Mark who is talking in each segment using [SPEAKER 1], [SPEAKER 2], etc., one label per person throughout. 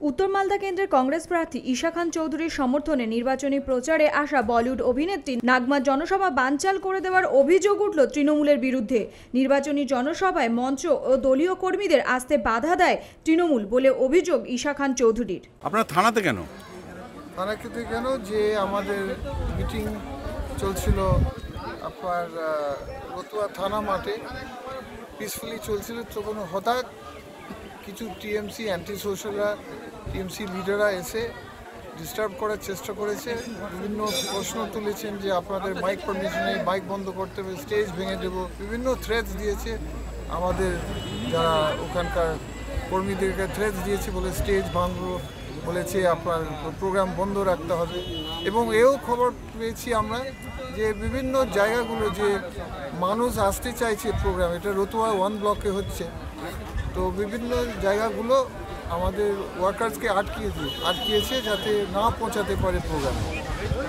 [SPEAKER 1] উত্তর মালদা কেন্দ্রের কংগ্রেস প্রার্থী ঈশা খান চৌধুরীর সমর্থনে নির্বাচনী প্রচারে আসা বলিউড অভিনেত্রী নাগমা জনসভা বানচাল করে দেওয়ার অভিযোগ উঠল তৃণমূলের বিরুদ্ধে। নির্বাচনী জনসভায় মঞ্চ ও দলীয় কর্মীদের আসতে বাধা দেয় তৃণমূল বলে অভিযোগ ঈশা খান চৌধুরীর।
[SPEAKER 2] আপনার থানাতে কেন?
[SPEAKER 3] ক্ষেত্রে কেন? যে আমাদের মিটিং চলছিল আপনার রতুয়া থানা মাঠে। পিসফুলি চলছিল তখন হঠাৎ কিছু টিএমসি অ্যান্টি সোশ্যালরা টিএমসি লিডাররা এসে ডিস্টার্ব করার চেষ্টা করেছে। বিভিন্ন প্রশ্ন তুলেছেন যে আপনাদের মাইক পারমিশন নেই মাইক বন্ধ করতে হবে স্টেজ ভেঙে দেব। বিভিন্ন থ্রেটস দিয়েছে আমাদের যারা ওখানকার কর্মীদেরকে থ্রেটস দিয়েছে বলে স্টেজ ভাঙবো বলেছে আপনার প্রোগ্রাম বন্ধ রাখতে হবে। এবং এও খবর পেয়েছি আমরা যে বিভিন্ন জায়গাগুলো যে মানুষ আসতে চাইছে প্রোগ্রাম এটা রতুয়া ওয়ান ব্লকে হচ্ছে। তো বিভিন্ন জায়গাগুলো আমাদের ওয়ার্কার্সকে আটকিয়ে দিয়ে আটকিয়েছে যাতে না পৌঁছাতে পারে প্রোগ্রাম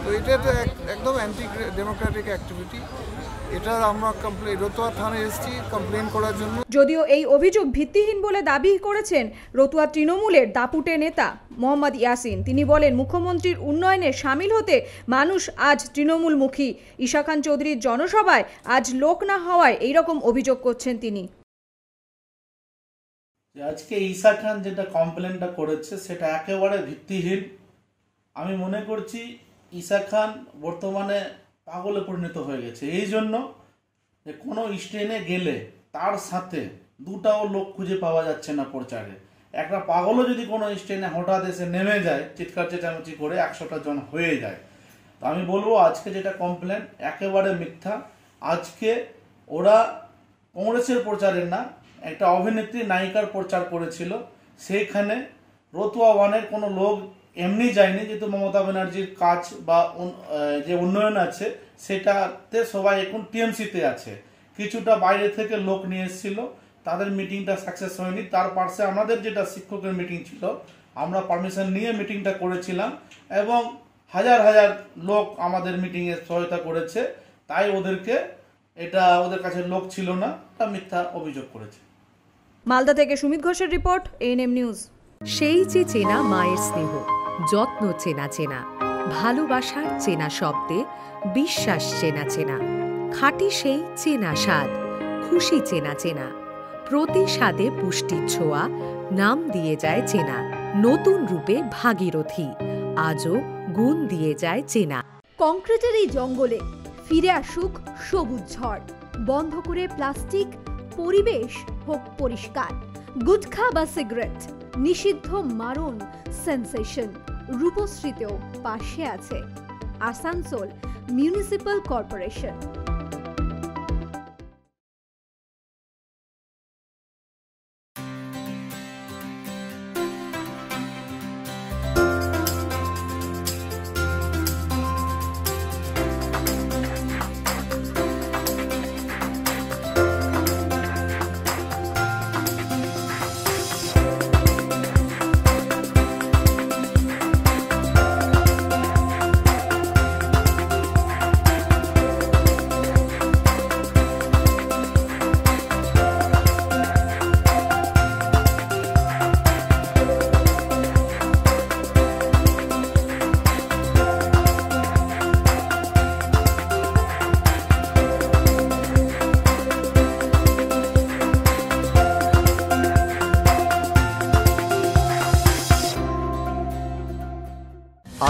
[SPEAKER 3] তো এটা তো এক- একদম অ্যান্টি ডেমোক্রেটিক অ্যাক্টিভিটি এটা আমরা কমপ্লেন রতুয়া থানায় এসেছি কমপ্লেন করার জন্য।
[SPEAKER 1] যদিও এই অভিযোগ ভিত্তিহীন বলে দাবি করেছেন রতুয়া তৃণমূলের দাপুটে নেতা মোহাম্মদ ইয়াসিন। তিনি বলেন, মুখ্যমন্ত্রীর উন্নয়নে সামিল হতে মানুষ আজ তৃণমূলমুখী। ঈশা খান চৌধুরীর জনসভায় আজ লোক না হওয়ায় এইরকম অভিযোগ করছেন তিনি।
[SPEAKER 4] আজকে ঈশা খান যেটা কমপ্লেনটা করেছে, সেটা একেবারে ভিত্তিহীন। আমি মনে করছি ঈশা খান বর্তমানে পাগলে পরিণত হয়ে গেছে। এই জন্য যে কোনো স্ট্রেনে গেলে তার সাথে দুটাও লোক খুঁজে পাওয়া যাচ্ছে না প্রচারে। একটা পাগলও যদি কোনো স্ট্রেনে হঠাৎ এসে নেমে যায়, চিৎকার চেঁচামেচি করে একশোটা জন হয়ে যায়। তো আমি বলব, আজকে যেটা কমপ্লেন একেবারে মিথ্যা। আজকে ওরা কংগ্রেসের প্রচারের না একটা অভিনেত্রী নায়িকার প্রচার করেছিল। সেইখানে রতুয়া ওয়ানের কোনো লোক এমনি যায়নি, যেহেতু মমতা ব্যানার্জির কাজ বা যে উন্নয়ন আছে, সেটাতে সবাই এখন টিএমসিতে আছে। কিছুটা বাইরে থেকে লোক নিয়ে এসেছিল, তাদের মিটিংটা সাকসেস হয়নি। তার পাশে আমাদের যেটা শিক্ষকের মিটিং ছিল, আমরা পারমিশন নিয়ে মিটিংটা করেছিলাম এবং হাজার হাজার লোক আমাদের মিটিংয়ে সহায়তা করেছে। তাই ওদেরকে, এটা ওদের কাছে লোক ছিল না তা মিথ্যা অভিযোগ করেছে।
[SPEAKER 1] মালদা থেকে সুমিত ঘোষের রিপোর্ট এএনএম নিউজ
[SPEAKER 5] সেই যে চেনা মায়ের স্নেহ যত্ন চেনা চেনা ভালোবাসার চেনা শব্দে বিশ্বাস চেনা চেনা খাঁটি সেই চেনা স্বাদ খুশি চেনা চেনা প্রতি স্বাদে পুষ্টির ছোঁয়া নাম দিয়ে যায় চেনা নতুন রূপে ভাগীরথী আজও গুণ দিয়ে যায় চেনা।
[SPEAKER 6] কংক্রিটের এই জঙ্গলে ফিরে আসুক সবুজ ঝড় বন্ধ করে প্লাস্টিক পরিবেশ হোক পরিষ্কার। গুটখা বা সিগারেট, নিষিদ্ধ মারণ, সেন্সেশন, রূপশ্রীতেও পাশে আছে। Asansol municipal corporation.